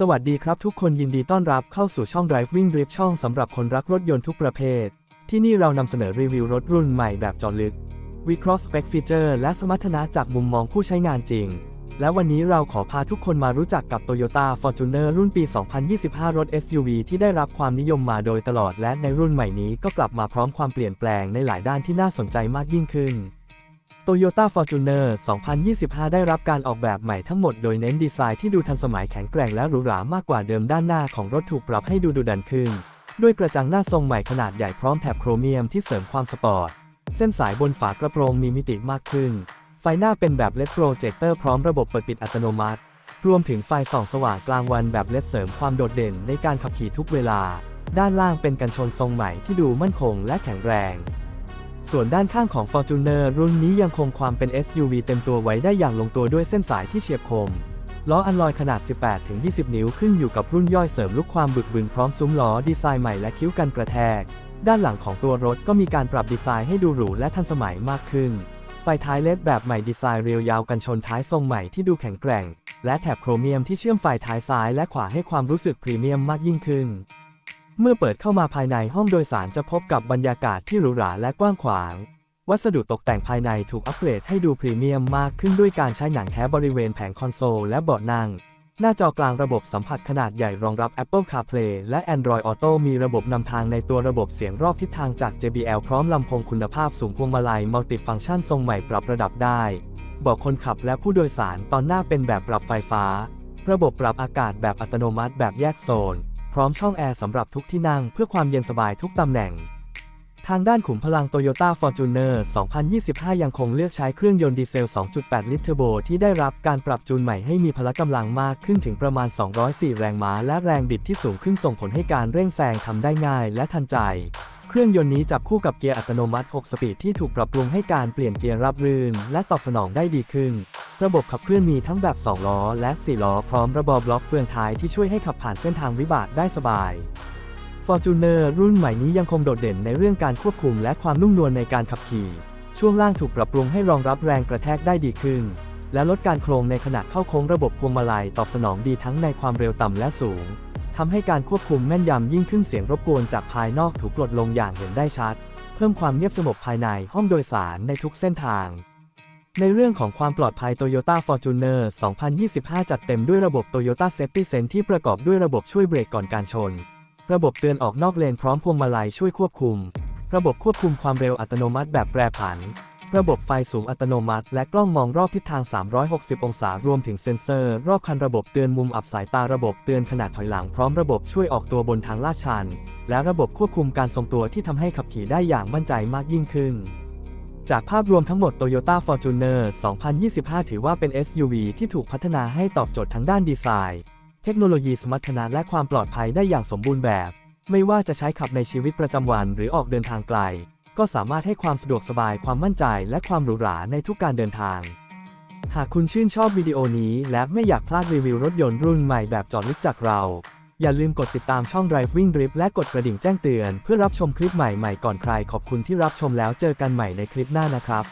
สวัสดีครับทุกคนยินดีต้อนรับเข้าสู่ช่อง Driving Drip ช่องสำหรับคนรักรถยนต์ทุกประเภท ที่นี่เรานำเสนอรีวิวรถรุ่นใหม่แบบเจอลึก วิเคราะห์สเปคฟีเจอร์และสมรรถนะจากมุมมองผู้ใช้งานจริง และวันนี้เราขอพาทุกคนมารู้จักกับ Toyota Fortuner รุ่นปี 2025 รถ SUV ที่ได้รับความนิยมมาโดยตลอดและในรุ่นใหม่นี้ก็กลับมาพร้อมความเปลี่ยนแปลงในหลายด้านที่น่าสนใจมากยิ่งขึ้น Toyota Fortuner 2025 ได้รับการออกแบบใหม่ทั้งหมดโดยเน้นดีไซน์ที่ดูทันสมัยแข็งแกร่งและหรูหรามากกว่าเดิมด้านหน้าของรถถูกปรับให้ดูดุดันขึ้น ด้วยกระจังหน้าทรงใหม่ขนาดใหญ่พร้อมแถบโครเมียมที่เสริมความสปอร์ต เส้นสายบนฝากระโปรงมีมิติมากขึ้น ไฟหน้าเป็นแบบเลดโปรเจคเตอร์พร้อมระบบเปิดปิดอัตโนมัติ รวมถึงไฟส่องสว่างกลางวันแบบเลดเสริมความโดดเด่นในการขับขี่ทุกเวลา ด้านล่างเป็นกันชนทรงใหม่ที่ดูมั่นคงและแข็งแรง ส่วนด้านข้างของ Fortuner รุ่นนี้ยังคงความเป็น SUV เต็มตัวไว้ได้อย่างลงตัวด้วยเส้นสายที่เฉียบคม ล้ออันลอยขนาด 18-20 นิ้วขึ้นอยู่กับรุ่นย่อยเสริมลูกความบึกบึนพร้อมซุ้มล้อดีไซน์ใหม่และคิ้วกันกระแทก ด้านหลังของตัวรถก็มีการปรับดีไซน์ให้ดูหรูและทันสมัยมากขึ้น ไฟท้ายเลดแบบใหม่ดีไซน์เรียวยาวกันชนท้ายทรงใหม่ที่ดูแข็งแกร่ง และแถบโครเมียมที่เชื่อมไฟท้ายซ้ายและขวาให้ความรู้สึกพรีเมียมมากยิ่งขึ้น เมื่อเปิดเข้ามาภายในห้องโดยสารจะพบกับบรรยากาศที่หรูหราและกว้างขวาง วัสดุตกแต่งภายในถูกอัปเกรดให้ดูพรีเมียมมากขึ้นด้วยการใช้หนังแท้บริเวณแผงคอนโซลและเบาะนั่ง หน้าจอกลางระบบสัมผัสขนาดใหญ่รองรับ Apple CarPlay และ Android Auto มีระบบนำทางในตัวระบบเสียงรอบทิศทางจาก JBL พร้อมลำโพงคุณภาพสูงพวงมาลัยมัลติฟังก์ชันทรงใหม่ปรับระดับได้เบาะคนขับและผู้โดยสารตอนหน้าเป็นแบบปรับไฟฟ้า ระบบปรับอากาศแบบอัตโนมัติแบบแยกโซน พร้อมช่องแอร์สำหรับทุกที่นั่งเพื่อความเย็นสบายทุกตำแหน่ง ทางด้านขุมพลัง Toyota Fortuner 2025 ยังคงเลือกใช้เครื่องยนต์ดีเซล 2.8 ลิตรเทอร์โบที่ได้รับการปรับจูนใหม่ให้มีพละกำลังมากขึ้นถึงประมาณ 204 แรงม้า และแรงบิดที่สูงขึ้นส่งผลให้การเร่งแซงทำได้ง่ายและทันใจเครื่องยนต์นี้จับคู่กับเกียร์อัตโนมัติ 6 สปีดที่ถูกปรับปรุงให้การเปลี่ยนเกียร์รับรื่น และตอบสนองได้ดีขึ้น ระบบขับเคลื่อนมีทั้งแบบ 2 ล้อ และ 4 ล้อ พร้อมระบบบล็อกเฟืองท้ายที่ช่วยให้ขับผ่านเส้นทางวิบากได้สบาย Fortuner รุ่นใหม่นี้ยังคงโดดเด่นในเรื่องการควบคุมและความนุ่มนวลในการขับขี่ ช่วงล่างถูกปรับปรุงให้รองรับแรงกระแทกได้ดีขึ้น และลดการโครงในขณะเข้าโค้งระบบพวงมาลัยตอบสนองดีทั้งในความเร็วต่ำและสูงทำให้การควบคุมแม่นยำยิ่งขึ้นเสียงรบกวนจากภายนอกถูกลดลงอย่างเห็นได้ชัด เพิ่มความเงียบสงบภายในห้องโดยสารในทุกเส้นทาง ในเรื่องของความปลอดภัย Toyota Fortuner 2025 จัดเต็มด้วยระบบ Toyota Safety Sense ที่ประกอบด้วยระบบช่วยเบรกก่อนการชน ระบบเตือนออกนอกเลนพร้อมพวงมาลัยช่วยควบคุม ระบบควบคุมความเร็วอัตโนมัติแบบแปรผัน ระบบไฟสูงอัตโนมัติ และกล้องมองรอบทิศทาง 360 องศารวมถึงเซ็นเซอร์ รอบคันระบบเตือนมุมอับสายตาระบบเตือนขนาดถอยหลังพร้อมระบบช่วยออกตัวบนทางลาดชัน และระบบควบคุมการทรงตัวที่ทำให้ขับขี่ได้อย่างมั่นใจมากยิ่งขึ้น จากภาพรวมทั้งหมด Toyota Fortuner 2025 ถือว่าเป็น SUV ที่ถูกพัฒนาให้ตอบโจทย์ทั้งด้านดีไซน์ เทคโนโลยีสมรรถนะและความปลอดภัยได้อย่างสมบูรณ์แบบ ไม่ว่าจะใช้ขับในชีวิตประจำวันหรือออกเดินทางไกล ก็สามารถให้ความสะดวกสบายความมั่นใจและความหรูหราในทุกการเดินทาง หากคุณชื่นชอบวิดีโอนี้และไม่อยากพลาดรีวิวรถยนต์รุ่นใหม่แบบจอดลึกจากเรา อย่าลืมกดติดตามช่อง Driving Drip และกดกระดิ่งแจ้งเตือน เพื่อรับชมคลิปใหม่ๆก่อนใครขอบคุณที่รับชมแล้วเจอกันใหม่ในคลิปหน้านะครับ